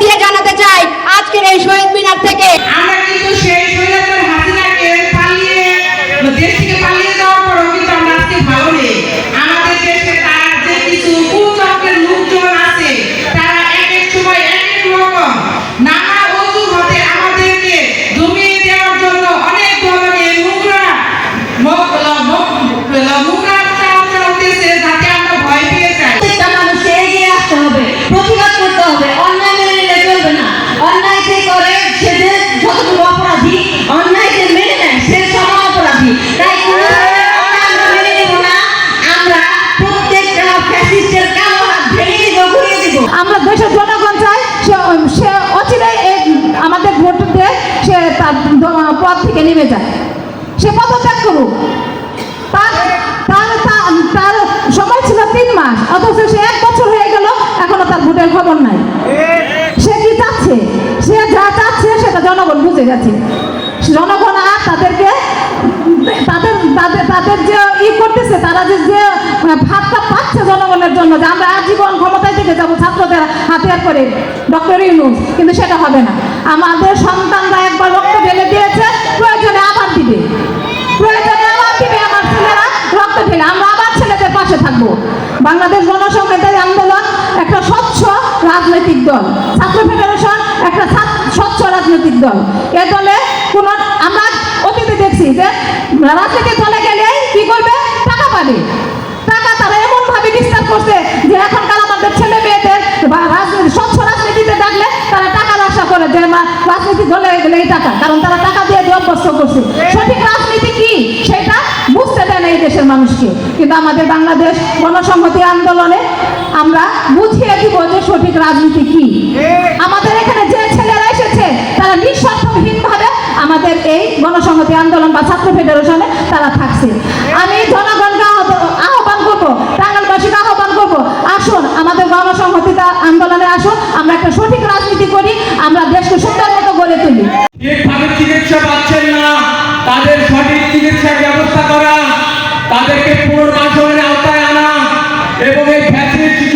দিয়ে জানাতে চাই আজকের এই শহীদ মিনার থেকে। সে অচিরে আমাদের ভোট সে তার পথ থেকে নেমে যায়। সে পদত্যাগ করুক। তার তার সময় ছিল তিন মাস, অথচ সে এক বছর হয়ে গেল, এখনও তার ভোটের খবর নাই। সে কি চাচ্ছে? সে যা চাচ্ছে সেটা জনগণ বুঝে গেছে। জনগণ আর তাদেরকে, তাদের তাদের তাদের যে ই করতেছে, তারা যে ভাতটা পাচ্ছে জনগণের জন্য, যে আমরা আজীবন ক্ষমতা থেকে যাব ছাত্রদের হাতিয়ার করে। ডক্টর ইউনুস, কিন্তু সেটা হবে না। আমাদের সন্তানরা একবার রক্ত ঢেলে দিয়েছে, প্রয়োজনে আবার দিবে। প্রয়োজনে আবার দিবে আমার ছেলেরা, রক্ত ঢেলে। আমরা আবার ছেলেদের পাশে থাকব। বাংলাদেশ গণসংহতি আন্দোলন একটা স্বচ্ছ রাজনৈতিক দল। ছাত্র ফেডারেশন একটা স্বচ্ছ রাজনৈতিক দল। এ দলে কোন, আমরা অতীতে দেখছি যে রাজনৈতিক দলে গেলে কি করবে? টাকা পাবে। টাকা তারা এমন ভাবে ডিস্টার্ব করছে যে এখনকার এই টাকা, কারণ তারা টাকা দিয়ে দিয়ে অভ্যস্ত করছে। সঠিক রাজনীতি কি? সেটা বুঝতে দেয় না এই দেশের মানুষকে। কিন্তু আমাদের বাংলাদেশ গণসংহতি আন্দোলনে আমরা বুঝিয়ে দিব যে সঠিক রাজনীতি কি। আমাদের এখানে যে ছেলেরা এসেছে, তারা নিঃস্বার্থহীন ভাবে আমাদের এই গণসংহতি আন্দোলন বা ছাত্র ফেডারেশনে তারা থাকছে। আমি জনগণকে এবং এই ফ্যাসিলিটি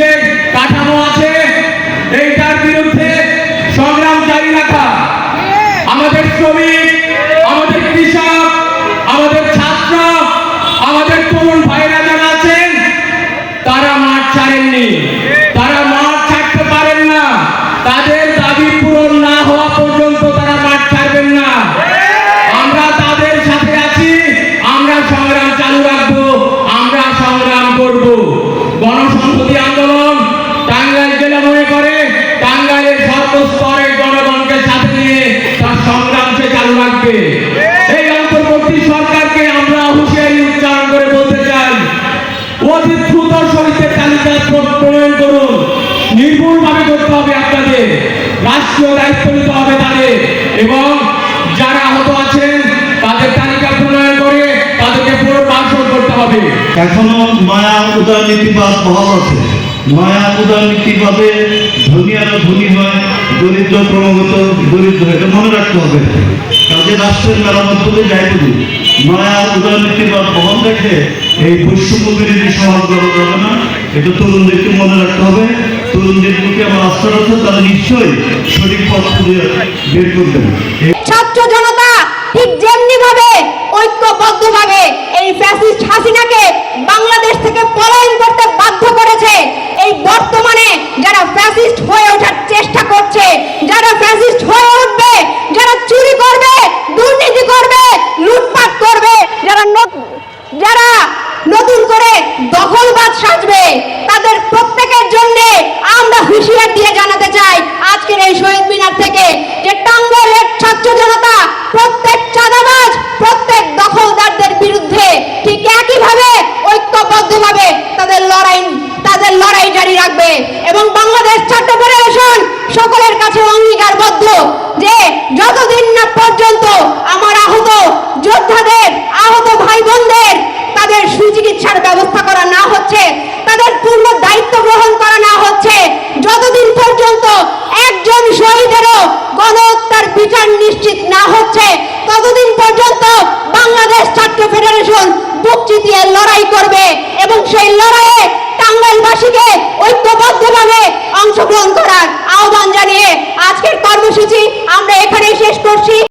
রাষ্ট্রীয় দায়িত্ব নিতে হবে তাদের। এবং যারা আহত আছেন, তাদের তালিকা প্রণয়ন করে তাদেরকে পুনর্বাসন করতে হবে। এখনও মায়া উদারনীতিবাদ বহাল আছে। মায়া উদারনীতিবাদে ধনী আরও ধনী হয়, দরিদ্র ক্রমাগত দরিদ্র এটা মনে রাখতে হবে কাজে রাষ্ট্রের মেরামত বলে যাই বলি, মায়া উদারনীতিবাদ বহাল রেখে এই বিরোধী সমাজ করা যাবে না? এটা তরুণদেরকে মনে রাখতে হবে। তরুণদের প্রতি আমার আস্থা আছে তারা নিশ্চয়ই সঠিক পথ খুঁজে বের করবেন ছাত্র জনতা ঠিক যেমনি ভাবে ঐক্যবদ্ধ ভাবে এই ফ্যাসিস্ট হাসিনাকে বাংলাদেশ থেকে পলায়ন করতে বাধ্য করেছে এই বর্তমানে যারা ফ্যাসিস্ট হয়ে ওঠার চেষ্টা করছে যারা ফ্যাসিস্ট হয়ে উঠবে যারা চুরি করবে দুর্নীতি করবে লুটপাট করবে যারা ন- যারা নতুন করে দখলবাদ সাজবে তাদের প্রত্যেকের জন্য আমরা হুঁশিয়ার দিয়ে জানাতে চাই আজকের এই শহীদ মিনার থেকে যে টাঙ্গাইলের ছাত্র জনতা প্রত্যেক চাঁদাবাজ প্রত্যেক দখলদারদের বিরুদ্ধে ঠিক একইভাবে ঐক্যবদ্ধভাবে তাদের লড়াই তাদের লড়াই জারি রাখবে এবং বাংলাদেশ ছাত্র ফেডারেশন সকলের কাছে অঙ্গীকারবদ্ধ যে যতদিন না পর্যন্ত আমার আহত যোদ্ধাদের, আহত ভাই বোনদের তাদের সুচিকিৎসার ব্যবস্থা করা না হচ্ছে, তাদের পূর্ণ দায়িত্ব গ্রহণ করা না হচ্ছে, যতদিন পর্যন্ত একজন শহীদেরও গণহত্যার বিচার নিশ্চিত না হচ্ছে, ততদিন পর্যন্ত বাংলাদেশ ছাত্র ফেডারেশন বুক চিতিয়ে লড়াই করবে এবং সেই লড়াইয়ে টাঙ্গাইলবাসীকে ঐক্যবদ্ধভাবে অংশগ্রহণ জানিয়ে আজকের কর্মসূচি আমরা এখানেই শেষ করছি।